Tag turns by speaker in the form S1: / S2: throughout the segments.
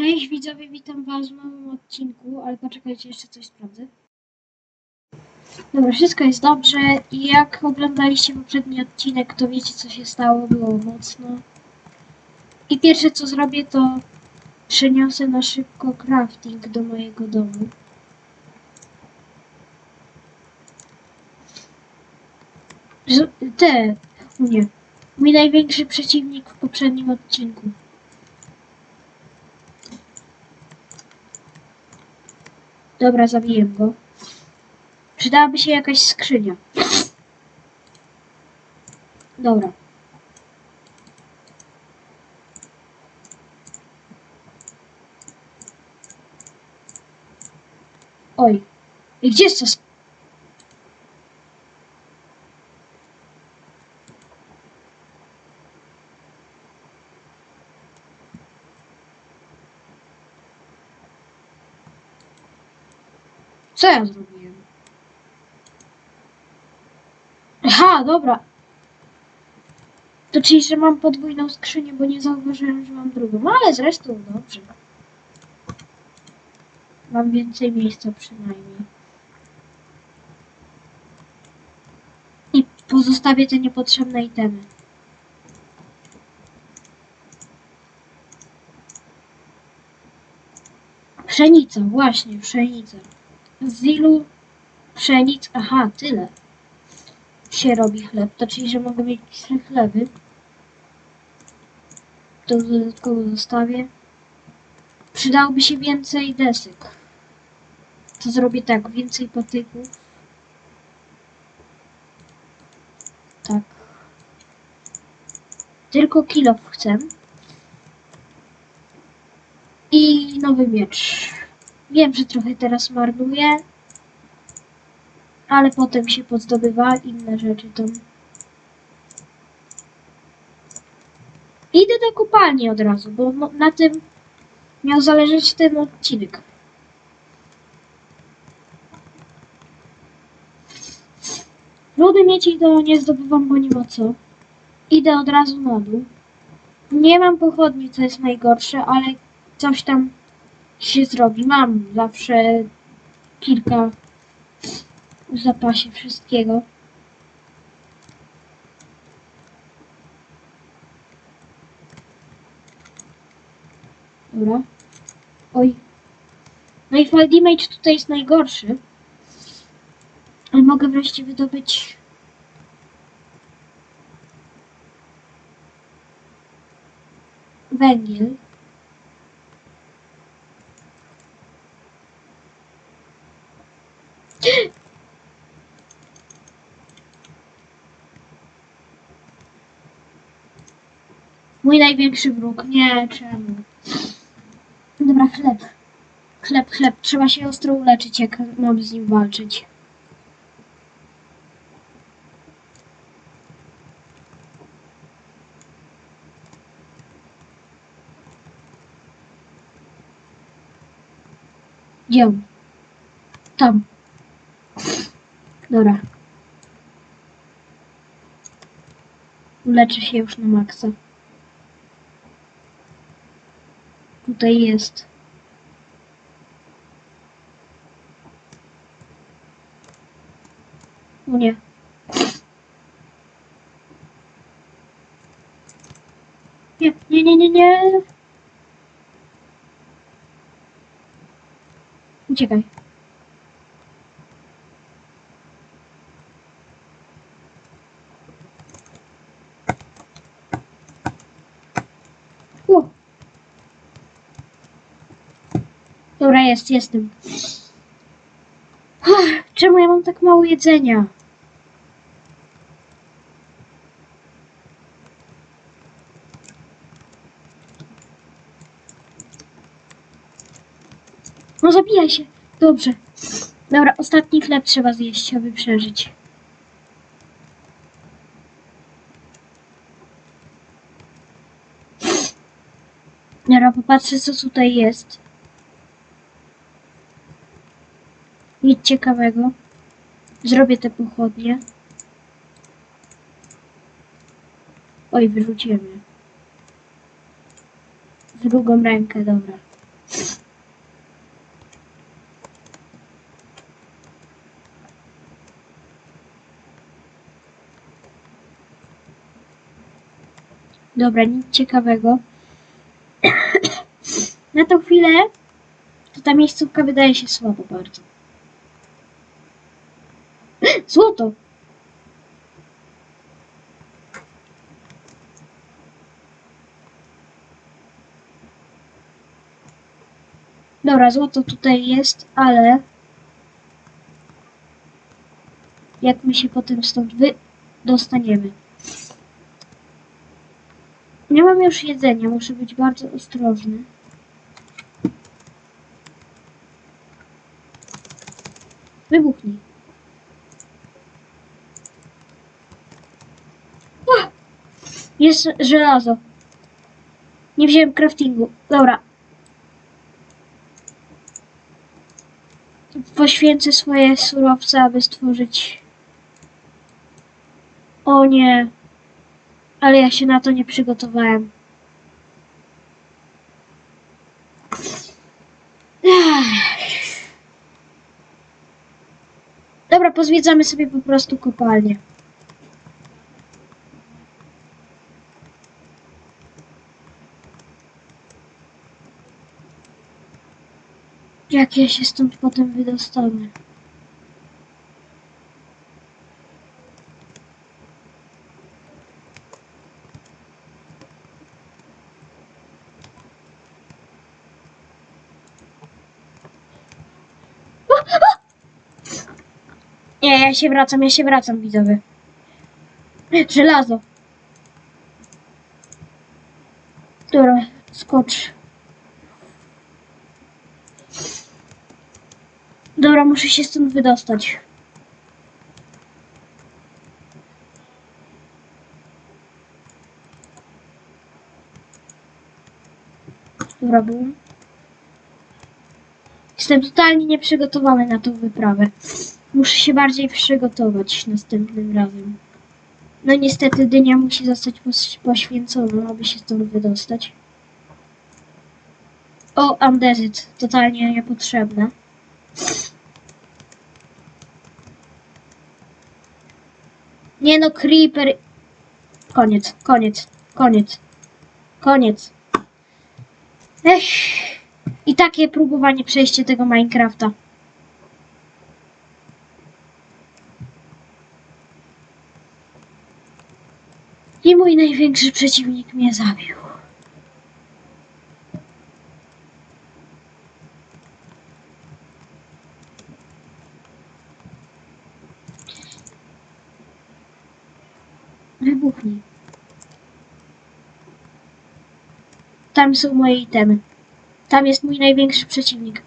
S1: Cześć widzowie, witam was w nowym odcinku, ale poczekajcie, jeszcze coś sprawdzę. Dobra, wszystko jest dobrze i jak oglądaliście poprzedni odcinek, to wiecie co się stało, było mocno. I pierwsze co zrobię to przeniosę na szybko crafting do mojego domu. Z- Te, nie, mój największy przeciwnik w poprzednim odcinku. Dobra, zabiję go. Przydałaby się jakaś skrzynia. Dobra. Oj. I gdzie jest ta Co ja zrobiłem? Aha, dobra. To czyli, że mam podwójną skrzynię, bo nie zauważyłem, że mam drugą. No, Ale zresztą dobrze. Mam więcej miejsca przynajmniej. I pozostawię te niepotrzebne itemy. Pszenica, właśnie, pszenica. Z ilu pszenic? Aha, tyle. Się robi chleb. To czyli, że mogę mieć trzy chleby. To dodatkowo zostawię. Przydałoby się więcej desek. To zrobię tak, więcej patyków. Tak. Tylko kilof chcę. I nowy miecz. Wiem, że trochę teraz marnuję, ale potem się pozdobywa inne rzeczy tam. Idę do kopalni od razu, bo na tym miał zależeć ten odcinek. Rudy mieci to nie zdobywam, bo nie ma co. Idę od razu na dół. Nie mam pochodni, co jest najgorsze, ale coś tam się zrobi. Mam zawsze kilka w zapasie wszystkiego. Dobra. Oj. No i fall damage tutaj jest najgorszy. Ale mogę wreszcie wydobyć węgiel. Mój największy wróg. Nie, czemu? Dobra, chleb. Chleb, chleb. Trzeba się ostro uleczyć, jak mam z nim walczyć. Gdzie? Tam. Dobra. Uleczy się już na maksa. Tutaj jest. Nie. Nie, nie, nie, nie, nie. Uciekaj. Dobra, jest, jestem. Ach, Czemu ja mam tak mało jedzenia? No zabijaj się. Dobrze. Dobra, ostatni chleb trzeba zjeść, aby przeżyć. Dobra, popatrzę co tutaj jest. Nic ciekawego. Zrobię te pochodnie. Oj, wyrzuciłem je. W drugą rękę, dobra. Dobra, nic ciekawego. Na tą chwilę to ta miejscówka wydaje się słabo bardzo. Złoto! Dobra, złoto tutaj jest, ale jak my się potem stąd wy dostaniemy? Nie mam już jedzenia, muszę być bardzo ostrożny. Wybuchnij. Jest żelazo. Nie wziąłem craftingu. Dobra. Poświęcę swoje surowce, aby stworzyć... O nie. Ale ja się na to nie przygotowałem. Dobra, pozwiedzamy sobie po prostu kopalnię. Jak ja się stąd potem wydostanę? Nie, ja się wracam, ja się wracam, widzowie. Żelazo. Dobra, skocz. Dobra, muszę się stąd wydostać. Dobra, byłem. Jestem totalnie nieprzygotowany na tą wyprawę. Muszę się bardziej przygotować następnym razem. No niestety dynia musi zostać poświęcona, aby się stąd wydostać. O, andezyt. Totalnie niepotrzebne. Nie no, creeper. Koniec, koniec, koniec, koniec. Ech. I takie próbowanie przejścia tego Minecrafta. I mój największy przeciwnik mnie zabił. Wybuchnij. Tam są moje itemy. Tam jest mój największy przeciwnik.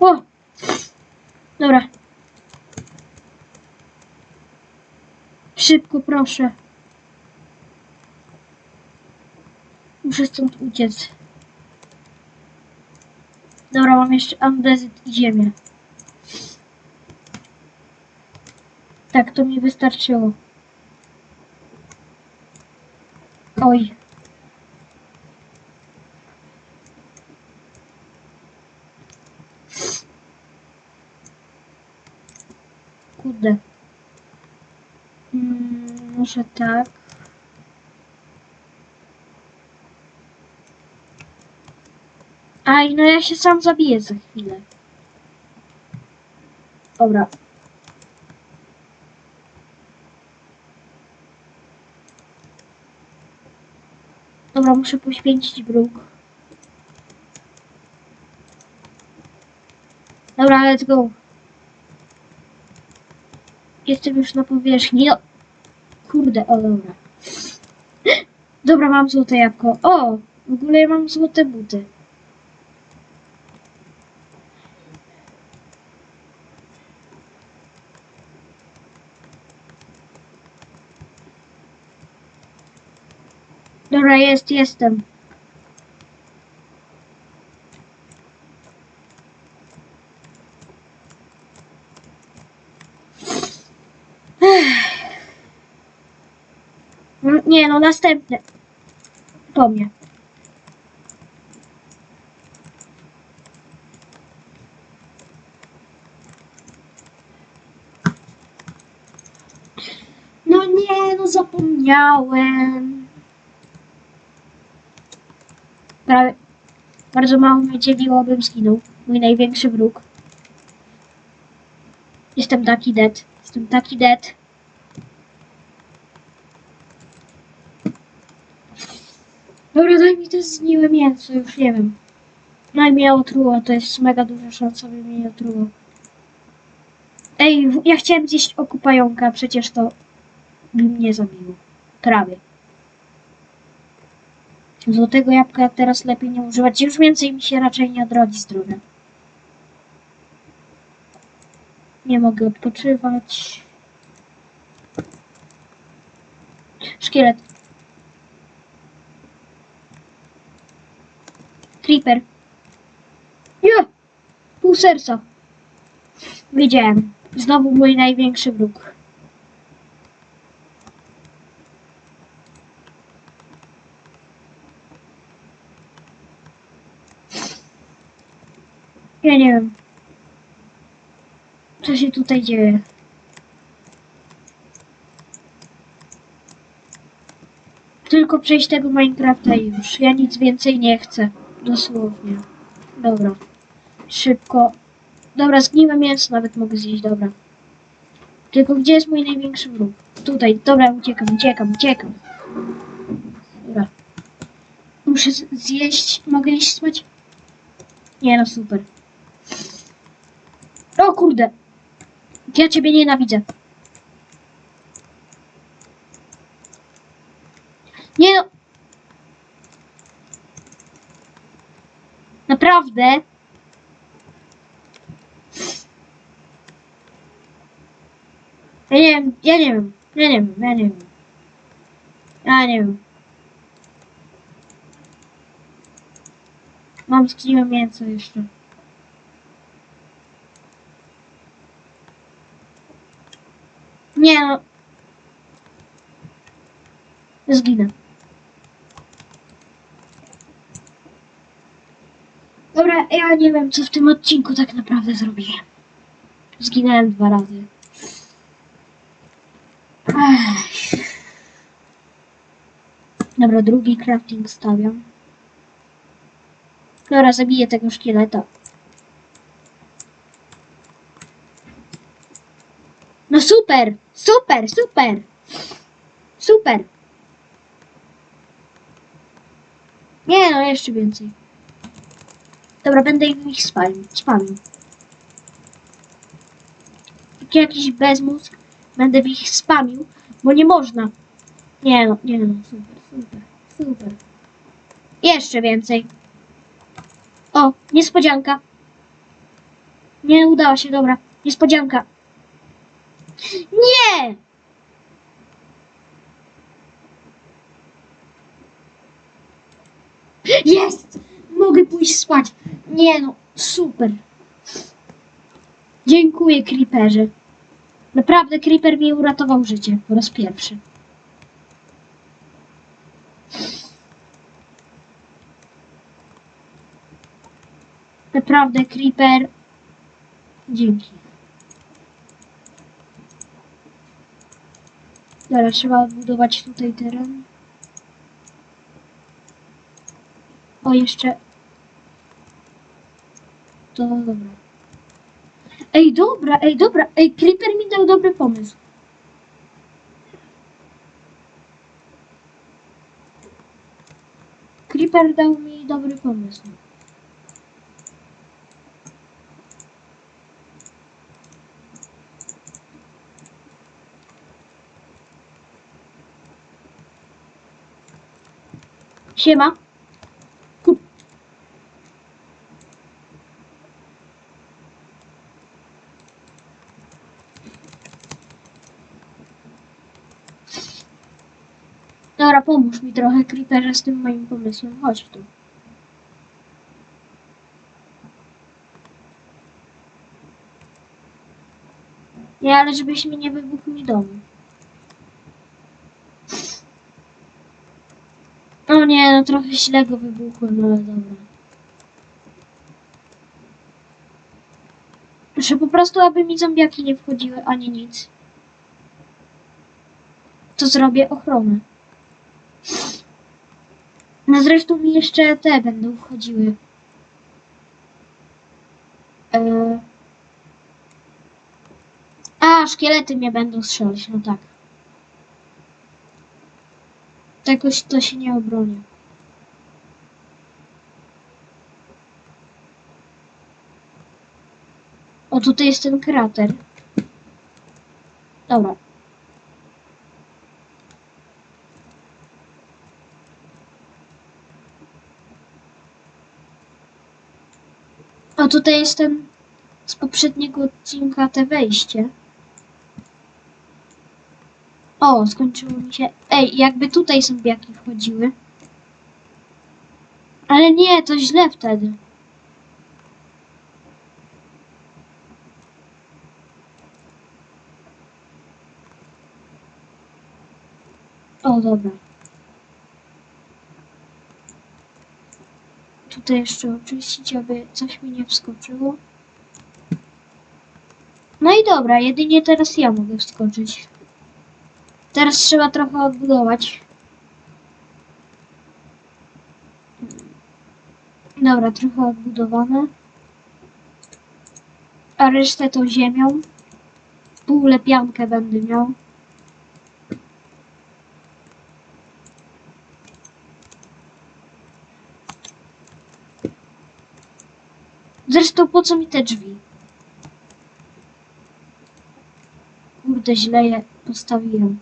S1: O! Dobra. Szybko, proszę. Muszę stąd uciec. Dobra, mam jeszcze andezyt i ziemię. To mi wystarczyło. Oj. Kurde. Mm, może tak. Aj, no ja się sam zabiję za chwilę. Dobra. Dobra, muszę poświęcić bruk. Dobra, let's go. Jestem już na powierzchni. No. Kurde, o dobra. Dobra, mam złote jabłko. O! W ogóle mam złote buty. Dobra, jest, jestem. Mm, Nie no, następny. Po mnie. No nie, no zapomniałem. Prawie bardzo mało mnie dzieliło, bym zginął. Mój największy wróg. Jestem taki dead. Jestem taki dead. Dobra, daj mi to zgniłe mięso, już nie wiem. No i mnie otruło, to jest mega duża szansa, by mnie otruło. Ej, ja chciałem zjeść oku pająka, przecież to by mnie zabiło. Prawie. Złotego jabłka teraz lepiej nie używać. Już więcej mi się raczej nie odrodzi zdrowia. Nie mogę odpoczywać. Szkielet. Creeper. Jo! Pół serca. Znowu mój największy wróg. Ja nie wiem. Co się tutaj dzieje? Tylko przejść tego Minecrafta już. Ja nic więcej nie chcę. Dosłownie. Dobra. Szybko. Dobra, zgniłe mięso nawet mogę zjeść, dobra. Tylko gdzie jest mój największy wróg? Tutaj, dobra, uciekam, uciekam, uciekam. Dobra. Muszę zjeść. Mogę iść spać? Nie no, super. O kurde. Ja ciebie nienawidzę. Nie no. Naprawdę? Ja nie wiem, ja nie wiem, ja nie wiem, ja nie wiem. Ja nie wiem. Mam zgniłe mięso jeszcze. Nie no. Zginę. Dobra, ja nie wiem, co w tym odcinku tak naprawdę zrobiłem. Zginąłem dwa razy. Ech. Dobra, drugi crafting stawiam. Dobra, zabiję tego szkieleta. No super, super, super. Super. Nie no, jeszcze więcej. Dobra, będę ich spalił, spamił. Jak jakiś bezmózg, będę ich spamił, bo nie można. Nie no, nie no, super, super, super. Jeszcze więcej. O, niespodzianka. Nie udało się, dobra. Niespodzianka. Nie! Jest! Mogę pójść spać. Nie no, super. Dziękuję, Creeperze. Naprawdę, Creeper mi uratował życie po raz pierwszy. Naprawdę, Creeper. Dzięki. Dobra, trzeba odbudować tutaj teren. O, jeszcze. To dobra. Ej, dobra, ej, dobra. Ej, Creeper mi dał dobry pomysł. Creeper dał mi dobry pomysł. Siema. Kup. Dobra, pomóż mi trochę, Creeperze, z tym moim pomysłem. Chodź tu. Nie, ale żebyś mi nie wybuchł mi domu. nie, no trochę źle go wybuchłem, ale dobra. Że po prostu, aby mi zombiaki nie wchodziły, ani nic. To zrobię ochronę. No zresztą mi jeszcze te będą wchodziły. Eee... A, szkielety mnie będą strzelać, no tak. Jakoś to się nie obroni. O, tutaj jest ten krater. Dobra. O, tutaj jest ten z poprzedniego odcinka te wejście. O, skończyło mi się. Ej, jakby tutaj zombiaki wchodziły. Ale nie, to źle wtedy. O, dobra. Tutaj jeszcze oczyścić, aby coś mi nie wskoczyło. No i dobra, jedynie teraz ja mogę wskoczyć. Teraz trzeba trochę odbudować. Dobra, trochę odbudowane. A resztę to ziemią. Półlepiankę będę miał. Zresztą po co mi te drzwi? Kurde, źle je postawiłem.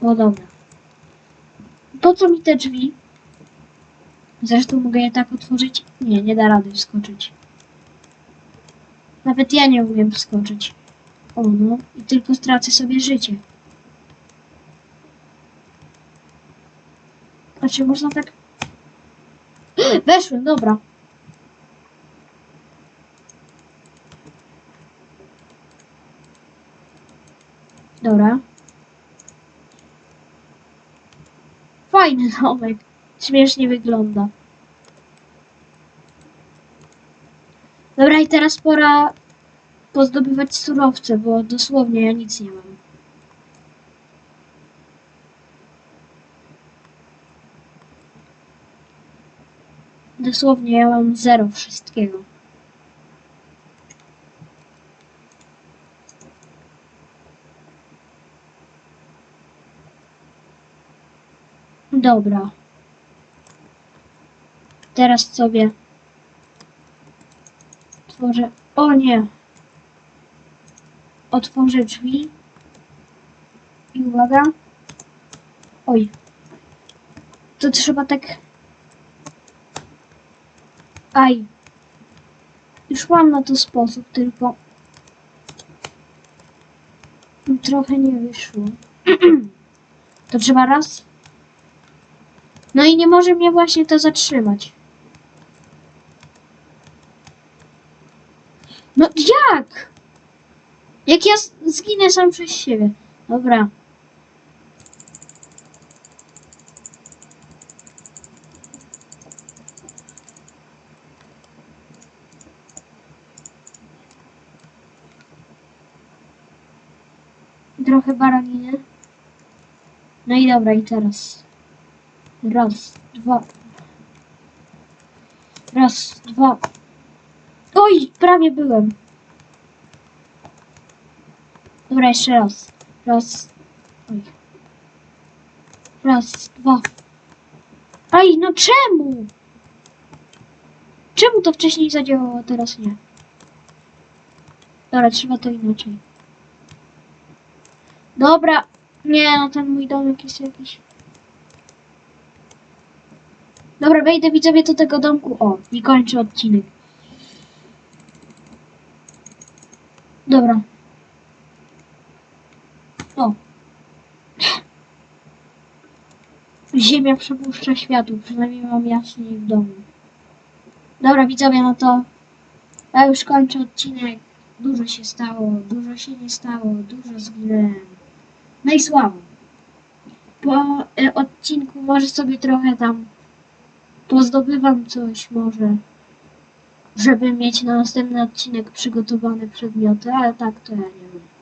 S1: O dobra. Po co mi te drzwi? Zresztą mogę je tak otworzyć. Nie, nie da rady wskoczyć. Nawet ja nie umiem wskoczyć. O no, i tylko stracę sobie życie. A czy można tak... Weszłem, dobra. Dobra. Fajny domek. Śmiesznie wygląda. Dobra, i teraz pora pozdobywać surowce, bo dosłownie ja nic nie mam. Dosłownie ja mam zero wszystkiego. Dobra. Teraz sobie otworzę. O nie! Otworzę drzwi. I uwaga. Oj. To trzeba tak. Aj. Już mam na to sposób, tylko trochę nie wyszło. to trzeba raz. No i nie może mnie właśnie to zatrzymać. No jak? Jak ja zginę sam przez siebie. Dobra. Trochę baraniny. No i dobra, i teraz. Raz, dwa. Raz, dwa. Oj, prawie byłem. Dobra, jeszcze raz. Raz. Oj. Raz, dwa. Aj, no czemu? Czemu to wcześniej zadziałało, a teraz nie? Dobra, trzeba to inaczej. Dobra. Nie, no ten mój domek jest jakiś... Dobra, wejdę widzowie do tego domku. O, i kończę odcinek. Dobra. O. Ziemia przepuszcza światło, przynajmniej mam jaśniej w domu. Dobra, widzowie, no to ja już kończę odcinek. Dużo się stało, dużo się nie stało, dużo zginęłem. No i. Po y, odcinku może sobie trochę tam pozdobywam coś może, żeby mieć na następny odcinek przygotowane przedmioty, ale tak to ja nie wiem.